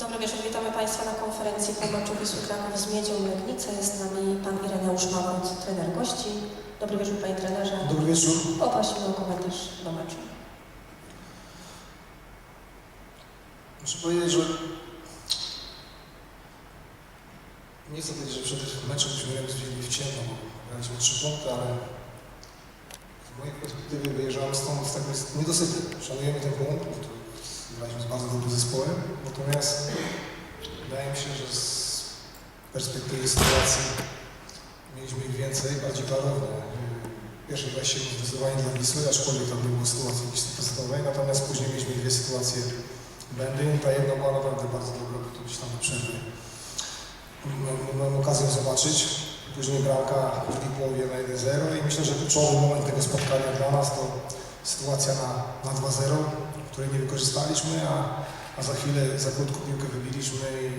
Dobry wieczór, witamy Państwa na konferencji po meczu Wisły Kraków z Miedzią Legnica. Jest z nami Pan Ireneusz Małot, trener gości. Dobry wieczór Panie trenerze. Dobry wieczór. Poprosimy o komentarz do meczu. Muszę powiedzieć, że nie chcę powiedzieć, że przed meczem byśmy wzięli w ciemno, bo graliśmy trzy punkty, ale z mojej perspektywy wyjeżdżałem stąd z tego niedosytu. Szanujemy ten punkt, to graliśmy z bardzo dobrym zespołem, natomiast wydaje mi się, że z perspektywy sytuacji mieliśmy ich więcej, bardziej klarowne. Pierwsze wejście było zdecydowanie dla Wisły, aczkolwiek tam nie było sytuacji jakiejś stuprocentowej, natomiast później mieliśmy dwie sytuacje Będę ta jedna była naprawdę bardzo dobra, bo to gdzieś tam przerwy. Miałem- okazję zobaczyć. Później bramka w drugiej połowie na 1-0 i myślę, że kluczowy moment tego spotkania dla nas to sytuacja na, na 2-0, której nie wykorzystaliśmy, a, a za chwilę za krótką piłkę wybiliśmy i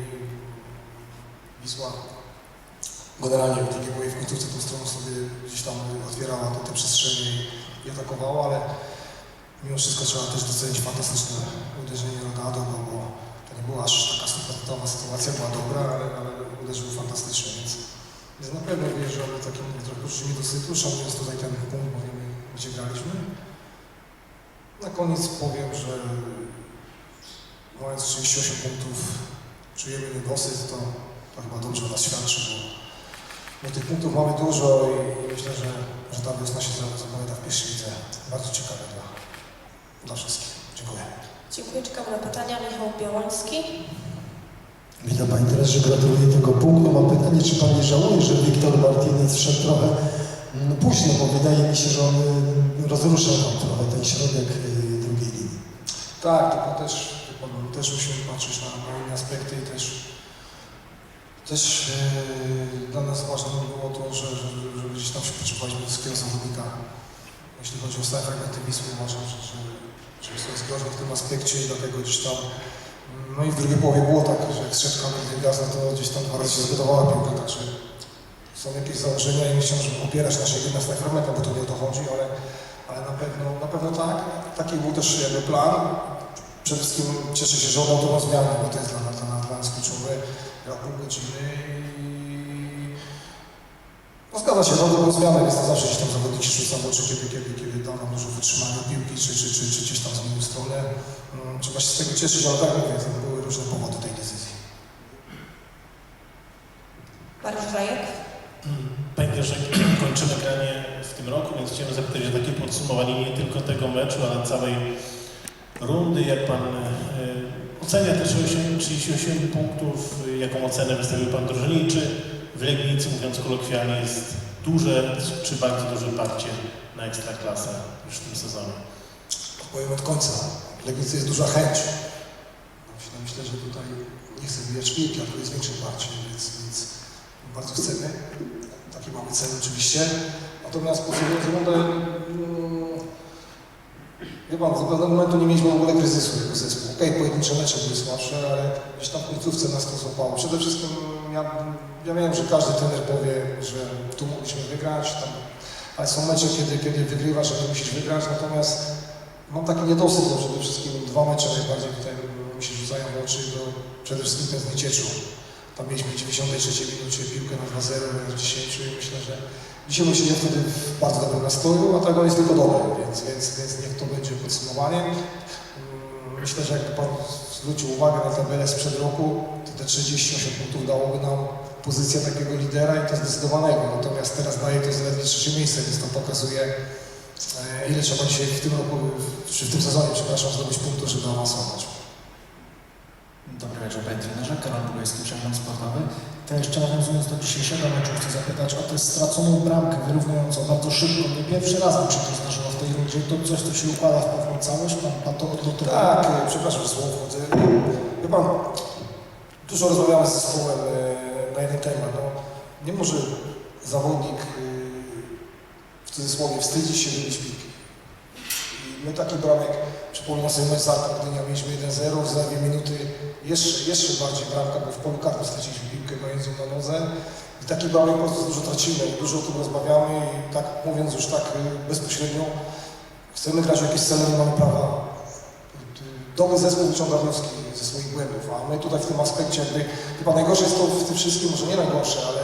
Wisła generalnie w drugiej połowie w końcówce tą stroną sobie gdzieś tam otwierała te, te przestrzenie i, atakowała, ale Mimo wszystko trzeba też docenić fantastyczne uderzenie Rodado, bo, bo to nie była aż taka stuprocentowa sytuacja, była dobra, ale, ale uderzył fantastycznie, więc, więc na pewno wjeżdżamy w takim trochę poczuciu niedosytu, szanując tutaj ten punkt, bo wiemy, gdzie graliśmy. Na koniec powiem, że mając 38 punktów czujemy niedosyt, to, to chyba dobrze o nas świadczy, bo, bo tych punktów mamy dużo i, i myślę, że, że ta wiosna się zapowiada w pierwszej lidze. Bardzo ciekawe dla, dla wszystkich. Dziękuję. Dziękuję, czekamy na pytania. Michał Białoński. Witam Panie Trenerze, gratuluję tego punktu. Mam pytanie, czy Pan nie żałuje, że Wiktor Martinez wszedł trochę mm, późno, bo wydaje mi się, że on y, rozruszał tam trochę ten środek y. Tak, tylko też, też musimy patrzeć na, na inne aspekty i też, też e, dla nas ważne było to, że, że, że gdzieś tam się potrzebowaliśmy wysokiego zawodnika. Jeśli chodzi o stałe fragmenty uważam, że, że, że jest groźny w tym aspekcie i dlatego gdzieś tam no i w drugiej połowie było tak, że jak strzedł Kamil Gwiazda, to gdzieś tam dwa się zgotowała piłka, także są jakieś założenia i myślę, że opierać nasze stałych fragmentach, bo to nie o to chodzi, ale, ale na pewno, na pewno tak. Taki był też jakby plan. Przede wszystkim cieszę się, że on tą zmianę, bo to jest dla nas, dla nas, dla nas kluczowe. Gra pół godziny i no zgadza się, dał dobrą zmianę, więc to zawsze gdzieś tam zawodnik się rzuca w oczy, kiedy, kiedy, kiedy dał nam dużo wytrzymania piłki, czy, czy, czy, czy gdzieś tam zmienił stronę. Mm, Trzeba się z tego cieszyć, ale tak mówię, to były różne powody tej decyzji. Mariusz Rajek. Pamiętam, że kończymy granie tym roku, więc chciałem zapytać o takie podsumowanie nie tylko tego meczu, ale całej rundy. Jak Pan e, ocenia te 68 38 punktów? Jaką ocenę wystawił Pan drużynie? I Czy w Legnicy, mówiąc kolokwialnie, jest duże czy bardzo duże parcie na ekstraklasę już w tym sezonie? Powiem od końca. W Legnicy jest duża chęć. Myślę, myślę, że tutaj nie chcę wyjać szpilki, ale to jest większe parcie, więc, więc bardzo chcemy. Taki mamy cel oczywiście. Natomiast podsumowując rundę, mm, wie pan, do pewnego momentu nie mieliśmy w ogóle kryzysu jako zespół. Okej, pojedyncze mecze były słabsze, ale gdzieś tam w końcówce nas to złapało. Przede wszystkim ja, ja wiem, że każdy trener powie, że tu mogliśmy wygrać, tam, ale są mecze, kiedy, kiedy wygrywasz, a nie musisz wygrać, natomiast Mam taki niedosyt, bo przede wszystkim dwa mecze najbardziej tutaj mi się rzucają w oczy, to przede wszystkim ten z. Tam mieliśmy w 93 minucie piłkę na 2-0, na 10 i myślę, że my siedzimy wtedy w bardzo dobrym nastroju, a on jest tylko dobry, więc, więc, więc niech to będzie podsumowaniem. Mm, Myślę, że jakby Pan zwrócił uwagę na tabelę sprzed roku, to te 38 punktów dałoby nam pozycję takiego lidera i to zdecydowanego. Natomiast teraz daje to zaledwie trzecie miejsce, więc to pokazuje, E, Ile trzeba dzisiaj w tym roku, czy w tym sezonie, przepraszam, zdobyć punktów, żeby awansować? Dobry wieczór Panie Trenerze, Karol Bugajski, Przegląd Sportowy. To jeszcze nawiązując do dzisiejszego meczu, chcę zapytać o tę straconą bramkę wyrównującą bardzo szybko. Nie pierwszy raz mi się to zdarzyło w tej rundzie. To coś, co się układa w pewną całość, pan, pan to odnotował. Tak, e, przepraszam, że słowo wchodzę. Wie Pan, dużo rozmawiamy z zespołem e, na jeden temat. No, nie może zawodnik e, w cudzysłowie wstydzić się wybić piłki. I my takich bramek, przypominam sobie mecz z Arką Gdynia, mieliśmy 1-0, za dwie minuty jeszcze, jeszcze bardziej bramka, bo w polu karnym straciliśmy piłkę mając ją na nodze. I takich bramek prostu dużo tracimy dużo o tym rozmawiamy i tak mówiąc już tak e, bezpośrednio, chcemy grać o jakieś cele, nie mamy prawa. Dobry zespół wyciąga wnioski ze swoich błędów, a my tutaj w tym aspekcie jakby, chyba najgorsze jest to w tym wszystkim, może nie najgorsze, ale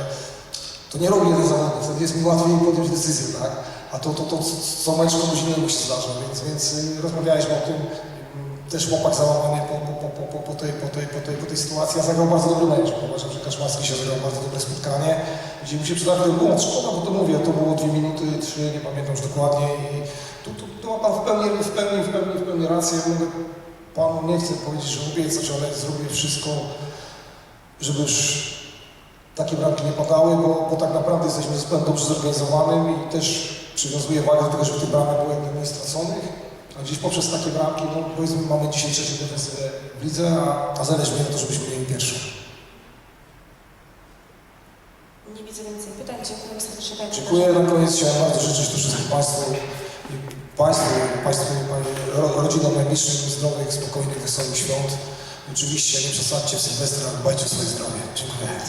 to nie robi jeden zawodnik, wtedy jest mi łatwiej podjąć decyzję, tak? A to, to, to co mecz komuś innemu się więc, więc y, rozmawialiśmy o tym, też chłopak załamany po, po, po, po, tej, po, tej, po, tej, po tej sytuacji, a zagrał bardzo dobry mecz. Uważam, że Kaszmarski się zagrał bardzo dobre spotkanie, gdzie mu się przydawał ten błąd. Szkoda, bo to mówię, to było dwie minuty, trzy, nie pamiętam już dokładnie i tu, tu, tu ma Pan w pełni, w pełni, w pełni, w pełni rację. Mogę Panu nie chcę powiedzieć, że obiecać, ale zrobię wszystko, żeby już takie bramki nie padały, bo, bo tak naprawdę jesteśmy zespołem dobrze zorganizowanym i też przywiązuję wagę do tego, żeby tych bramek było jak najmniej straconych. A gdzieś poprzez takie bramki, no powiedzmy mamy dzisiaj trzecią defensywę w lidze, a, a zależy mi na to, żebyśmy mieli pierwszą. Nie widzę więcej pytań. Dziękuję serdecznie Panie Dziękuję. Na koniec chciałem bardzo życzyć tu wszystkim Państwu, i Państwu, Państwu ro- rodzinom najbliższym zdrowych, spokojnych, wesołych świąt. Oczywiście nie przesadźcie w Sylwestra, dbajcie o swoje zdrowie. Dziękuję.